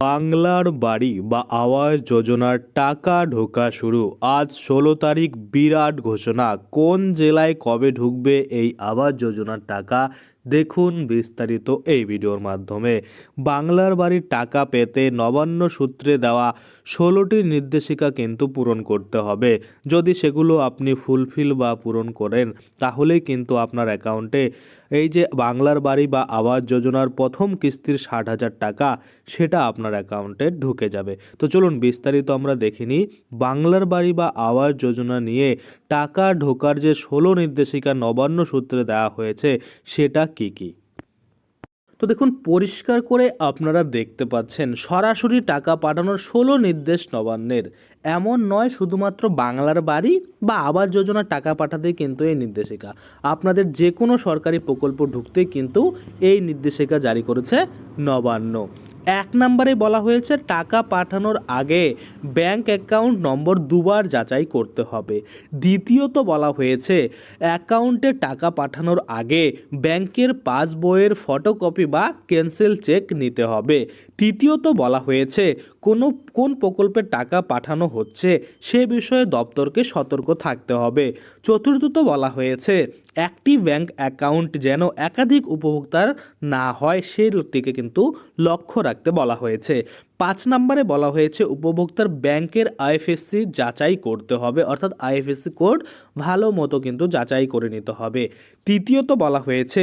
বাংলার বাড়ি বা আওয়াজ যোজনার টাকা ঢোকা শুরু। আজ ষোলো তারিখ বিরাট ঘোষণা। কোন জেলায় কবে ঢুকবে এই আবাস যোজনার টাকা? দেখুন বিস্তারিত এই ভিডিওর মাধ্যমে। বাংলার বাড়ির টাকা পেতে নবান্ন সূত্রে দেওয়া ষোলোটি নির্দেশিকা কিন্তু পূরণ করতে হবে। যদি সেগুলো আপনি ফুলফিল বা পূরণ করেন, তাহলেই কিন্তু আপনার অ্যাকাউন্টে এই যে বাংলার বাড়ি বা আবাস যোজনার প্রথম কিস্তির ষাট হাজার টাকা, সেটা আপনার অ্যাকাউন্টে ঢুকে যাবে। তো চলুন বিস্তারিত আমরা দেখিনি বাংলার বাড়ি বা আবাস যোজনা নিয়ে টাকা ঢোকার যে ষোলো নির্দেশিকা নবান্ন সূত্রে দেওয়া হয়েছে, সেটা কি কী? তো দেখুন, পরিষ্কার করে আপনারা দেখতে পাচ্ছেন, সরাসরি টাকা পাঠানোর ষোলো নির্দেশ নবান্নের। এমন নয় শুধুমাত্র বাংলার বাড়ি বা আবাস যোজনার টাকা পাঠাতেই কিন্তু এই নির্দেশিকা। আপনাদের যে কোনো সরকারি প্রকল্প ঢুকতে কিন্তু এই নির্দেশিকা জারি করেছে নবান্ন। এক নম্বরে বলা হয়েছে, টাকা পাঠানোর আগে ব্যাংক অ্যাকাউন্ট নম্বর দুবার যাচাই করতে হবে। দ্বিতীয়ত বলা হয়েছে, অ্যাকাউন্টে টাকা পাঠানোর আগে ব্যাংকের পাসবইয়ের ফটোকপি বা ক্যান্সেল চেক নিতে হবে। তৃতীয়ত বলা হয়েছে, কোনো, কোন প্রকল্পে টাকা পাঠানো হচ্ছে সে বিষয়ে দপ্তরকে সতর্ক থাকতে হবে। চতুর্থত বলা হয়েছে, একটি ব্যাংক অ্যাকাউন্ট যেন একাধিক উপভোক্তার না হয় সেই দিকে কিন্তু লক্ষ্য রাখতে বলা হয়েছে। পাঁচ নম্বরে বলা হয়েছে, উপভোক্তার ব্যাংকের আইএফএসসি যাচাই করতে হবে। অর্থাৎ আইএফএসসি কোড ভালো মতো কিন্তু যাচাই করে নিতে হবে। তৃতীয়ত বলা হয়েছে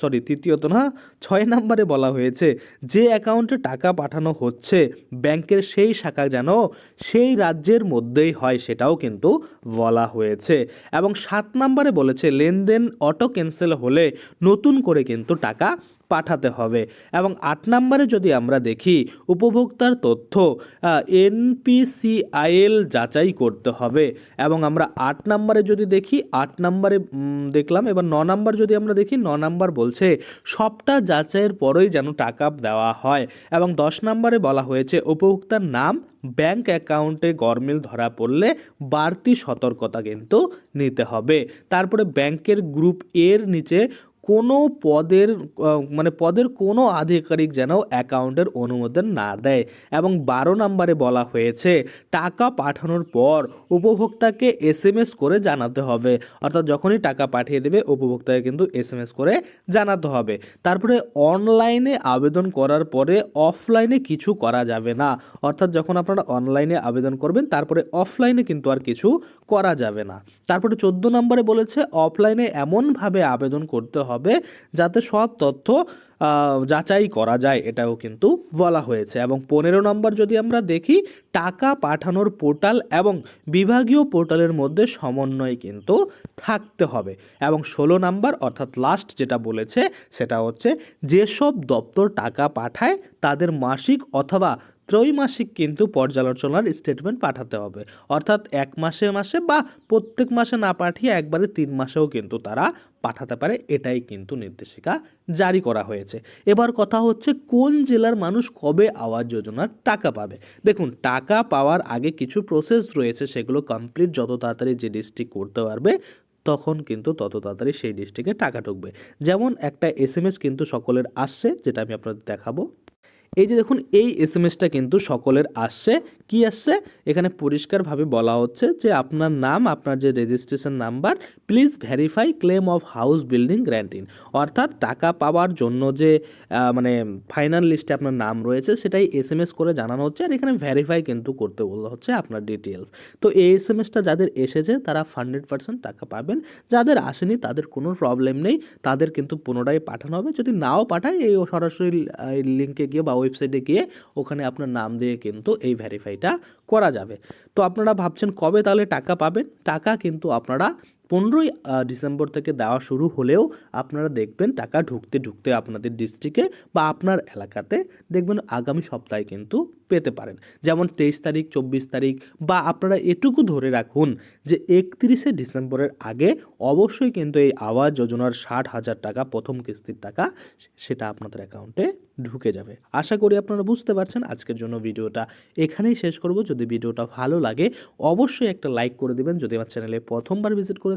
সরি তৃতীয়ত না, ছয় নম্বরে বলা হয়েছে, যে অ্যাকাউন্টে টাকা পাঠানো হচ্ছে, ব্যাংকের সেই শাখা যেন সেই রাজ্যের মধ্যেই হয় সেটাও কিন্তু বলা হয়েছে। এবং সাত নম্বরে বলেছে, লেনদেন অটো ক্যান্সেল হলে নতুন করে কিন্তু টাকা পাঠাতে হবে। এবং আট নম্বরে যদি আমরা দেখি উপভোক্তার তথ্য এনপিসিআইএল যাচাই করতে হবে। এবং আমরা আট নম্বরে যদি দেখি, আট নম্বরে দেখলাম, এবার ন নম্বর যদি আমরা দেখি, ন নম্বর বলছে, সবটা যাচাইয়ের পরেই যেন টাকা দেওয়া হয়। এবং দশ নম্বরে বলা হয়েছে, উপভোক্তার নাম, ব্যাংক অ্যাকাউন্টে গরমিল ধরা পড়লে বাড়তি সতর্কতা কিন্তু নিতে হবে। তারপরে ব্যাংকের গ্রুপ এর নিচে কোনো পদের মানে পদের কোনো আধিকারিক যেন অ্যাকাউন্টের অনুমোদন না দেয় এবং বারো নম্বরে বলা হয়েছে, টাকা পাঠানোর পর উপভোক্তাকে এস এম এস করে জানাতে হবে। অর্থাৎ যখনই টাকা পাঠিয়ে দেবে, উপভোক্তাকে কিন্তু এস এম এস করে জানাতে হবে। তারপরে অনলাইনে আবেদন করার পরে অফলাইনে কিছু করা যাবে না। অর্থাৎ যখন আপনারা অনলাইনে আবেদন করবেন, তারপরে অফলাইনে কিন্তু আর কিছু করা যাবে না। তারপরে চোদ্দ নম্বরে বলেছে, অফলাইনে এমনভাবে আবেদন করতে হবে যাতে সব তথ্য যাচাই করা যায়, এটাও কিন্তু বলা হয়েছে। এবং পনেরো নম্বর যদি আমরা দেখি, টাকা পাঠানোর পোর্টাল এবং বিভাগীয় পোর্টালের মধ্যে সমন্বয় কিন্তু থাকতে হবে। এবং ষোলো নাম্বার অর্থাৎ লাস্ট যেটা বলেছে, সেটা হচ্ছে যেসব দপ্তর টাকা পাঠায়, তাদের মাসিক অথবা ত্রৈমাসিক কিন্তু পর্যালোচনার স্টেটমেন্ট পাঠাতে হবে। অর্থাৎ এক মাসে মাসে বা প্রত্যেক মাসে না পাঠিয়ে একবারে তিন মাসেও কিন্তু তারা পাঠাতে পারে, এটাই কিন্তু নির্দেশিকা জারি করা হয়েছে। এবার কথা হচ্ছে কোন জেলার মানুষ কবে আবাস যোজনার টাকা পাবে? দেখুন, টাকা পাওয়ার আগে কিছু প্রসেস রয়েছে, সেগুলো কমপ্লিট যত তাড়াতাড়ি যে ডিস্ট্রিক্ট করতে পারবে, তখন কিন্তু তত তাড়াতাড়ি সেই ডিস্ট্রিক্টে টাকা ঢুকবে। যেমন একটা এস কিন্তু সকলের আসছে, যেটা আমি আপনাদের দেখাবো। এই যে দেখুন, এই এস এম এসটা কিন্তু সকলের আসছে। কি আসছে? এখানে পরিষ্কারভাবে বলা হচ্ছে যে আপনার নাম, আপনার যে registration number please verify claim of house building granting অর্থাৎ টাকা পাওয়ার জন্য যে মানে ফাইনাল লিস্টে আপনার নাম রয়েছে, সেটাই এস এম এস করে জানানো হচ্ছে। আর এখানে ভেরিফাই কিন্তু করতে বলা হচ্ছে আপনার ডিটেলস তো এই এস এম এসটা যাদের এসেছে, তারা হান্ড্রেড পার্সেন্ট টাকা পাবেন। যাদের আসেনি, তাদের কোনো প্রবলেম নেই। তাদের কিন্তু পুনরায় পাঠানো হবে। যদি নাও পাঠায়, এই সরাসরি লিঙ্কে গিয়ে বা ওয়েবসাইটে গিয়ে ওখানে আপনার নাম দিয়ে কিন্তু এই ভেরিফাইটা করা যাবে। তো আপনারা ভাবছেন কবে তাহলে টাকা পাবেন? টাকা কিন্তু আপনারা পনেরোই ডিসেম্বর থেকে দেওয়া শুরু হলেও আপনারা দেখবেন টাকা ঢুকতে ঢুকতে আপনাদের ডিস্ট্রিক্টে বা আপনার এলাকাতে দেখবেন আগামী সপ্তাহে কিন্তু পেতে পারেন। যেমন তেইশ তারিখ, চব্বিশ তারিখ বা আপনারা এটুকু ধরে রাখুন যে একত্রিশে ডিসেম্বরের আগে অবশ্যই কিন্তু এই আবাস যোজনার ষাট হাজার টাকা, প্রথম কিস্তির টাকা সেটা আপনাদের অ্যাকাউন্টে ঢুকে যাবে। আশা করি আপনারা বুঝতে পারছেন আজকের জন্য ভিডিওটা। এখানেই শেষ করব। যদি ভিডিওটা ভালো লাগে অবশ্যই একটা লাইক করে দেবেন। যদি আমার চ্যানেলে প্রথমবার ভিজিট করে